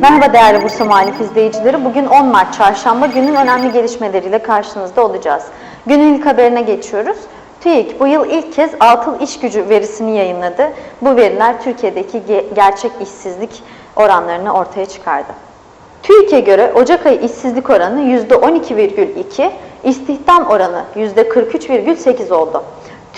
Merhaba değerli Bursa Muhalif izleyicileri. Bugün 10 Mart Çarşamba günün önemli gelişmeleriyle karşınızda olacağız. Günün ilk haberine geçiyoruz. TÜİK bu yıl ilk kez atıl iş gücü verisini yayınladı. Bu veriler Türkiye'deki ge- gerçek işsizlik oranlarını ortaya çıkardı. TÜİK'e göre Ocak ayı işsizlik oranı %12,2, istihdam oranı %43,8 oldu.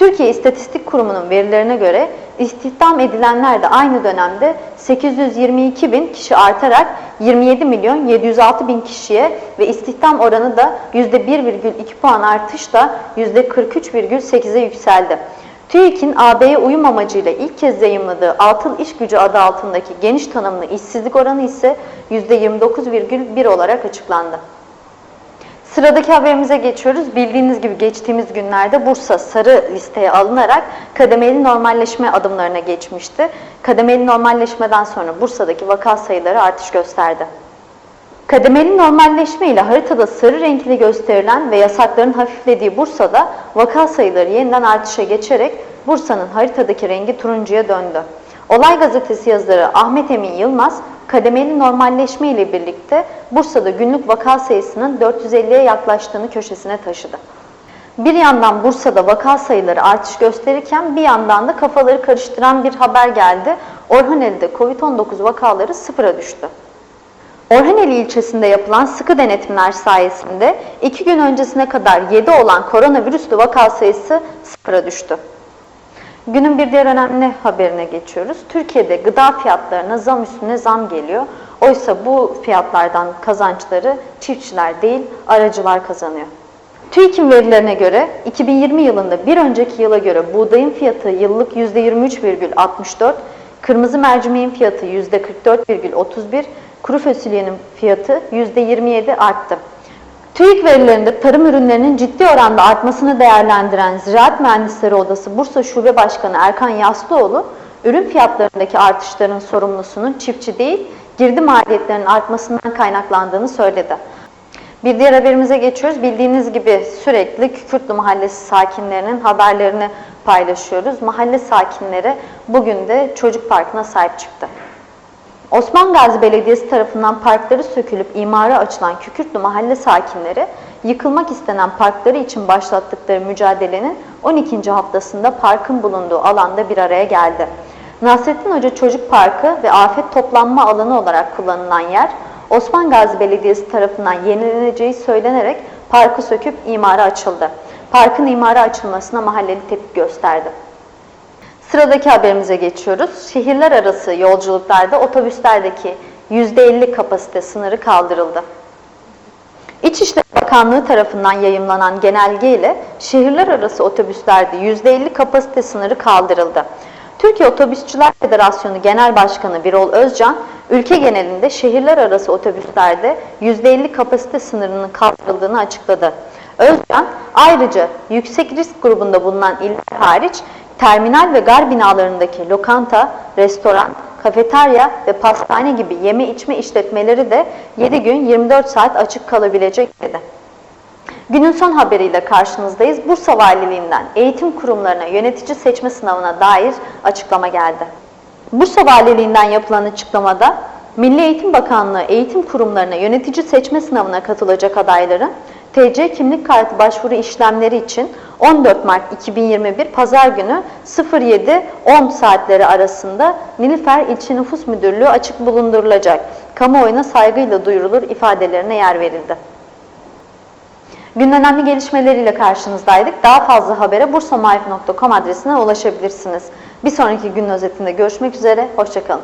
Türkiye İstatistik Kurumu'nun verilerine göre istihdam edilenler de aynı dönemde 822 bin kişi artarak 27 milyon 706 bin kişiye ve istihdam oranı da %1,2 puan artışla %43,8'e yükseldi. TÜİK'in AB'ye uyum amacıyla ilk kez yayımladığı altın iş gücü adı altındaki geniş tanımlı işsizlik oranı ise %29,1 olarak açıklandı. Sıradaki haberimize geçiyoruz. Bildiğiniz gibi geçtiğimiz günlerde Bursa sarı listeye alınarak kademeli normalleşme adımlarına geçmişti. Kademeli normalleşmeden sonra Bursa'daki vaka sayıları artış gösterdi. Kademeli normalleşme ile haritada sarı renkli gösterilen ve yasakların hafiflediği Bursa'da vaka sayıları yeniden artışa geçerek Bursa'nın haritadaki rengi turuncuya döndü. Olay gazetesi yazarı Ahmet Emin Yılmaz, kademeli normalleşme ile birlikte Bursa'da günlük vaka sayısının 450'ye yaklaştığını köşesine taşıdı. Bir yandan Bursa'da vaka sayıları artış gösterirken bir yandan da kafaları karıştıran bir haber geldi. Orhaneli'de Covid-19 vakaları sıfıra düştü. Orhaneli ilçesinde yapılan sıkı denetimler sayesinde iki gün öncesine kadar 7 olan koronavirüslü vaka sayısı sıfıra düştü. Günün bir diğer önemli haberine geçiyoruz. Türkiye'de gıda fiyatlarına zam üstüne zam geliyor. Oysa bu fiyatlardan kazançları çiftçiler değil, aracılar kazanıyor. TÜİK'in verilerine göre 2020 yılında bir önceki yıla göre buğdayın fiyatı yıllık %23,64, kırmızı mercimeğin fiyatı %44,31, kuru fasulyenin fiyatı %27 arttı. TÜİK verilerinde tarım ürünlerinin ciddi oranda artmasını değerlendiren Ziraat Mühendisleri Odası Bursa Şube Başkanı Erkan Yaslıoğlu, ürün fiyatlarındaki artışların sorumlusunun çiftçi değil, girdi maliyetlerinin artmasından kaynaklandığını söyledi. Bir diğer haberimize geçiyoruz. Bildiğiniz gibi sürekli Kükürtlü Mahallesi sakinlerinin haberlerini paylaşıyoruz. Mahalle sakinleri bugün de çocuk parkına sahip çıktı. Osman Gazi Belediyesi tarafından parkları sökülüp imara açılan Kükürtlü mahalle sakinleri, yıkılmak istenen parkları için başlattıkları mücadelenin 12. haftasında parkın bulunduğu alanda bir araya geldi. Nasrettin Hoca Çocuk Parkı ve afet toplanma alanı olarak kullanılan yer, Osman Gazi Belediyesi tarafından yenileneceği söylenerek parkı söküp imara açıldı. Parkın imara açılmasına mahalleli tepki gösterdi. Sıradaki haberimize geçiyoruz. Şehirler arası yolculuklarda otobüslerdeki %50 kapasite sınırı kaldırıldı. İçişleri Bakanlığı tarafından yayımlanan genelge ile şehirler arası otobüslerde %50 kapasite sınırı kaldırıldı. Türkiye Otobüsçüler Federasyonu Genel Başkanı Birol Özcan, ülke genelinde şehirler arası otobüslerde %50 kapasite sınırının kaldırıldığını açıkladı. Özcan, ayrıca yüksek risk grubunda bulunan iller hariç terminal ve gar binalarındaki lokanta, restoran, kafeterya ve pastane gibi yeme içme işletmeleri de 7 gün 24 saat açık kalabilecek dedi. Günün son haberiyle karşınızdayız. Bursa Valiliğinden eğitim kurumlarına yönetici seçme sınavına dair açıklama geldi. Bursa Valiliğinden yapılan açıklamada Milli Eğitim Bakanlığı eğitim kurumlarına yönetici seçme sınavına katılacak adayların TC kimlik kartı başvuru işlemleri için 14 Mart 2021 Pazar günü 07.10 saatleri arasında Nilüfer İlçe Nüfus Müdürlüğü açık bulundurulacak. Kamuoyuna saygıyla duyurulur ifadelerine yer verildi. Günün önemli gelişmeleriyle karşınızdaydık. Daha fazla habere bursamaif.com adresinden ulaşabilirsiniz. Bir sonraki günün özetinde görüşmek üzere, hoşçakalın.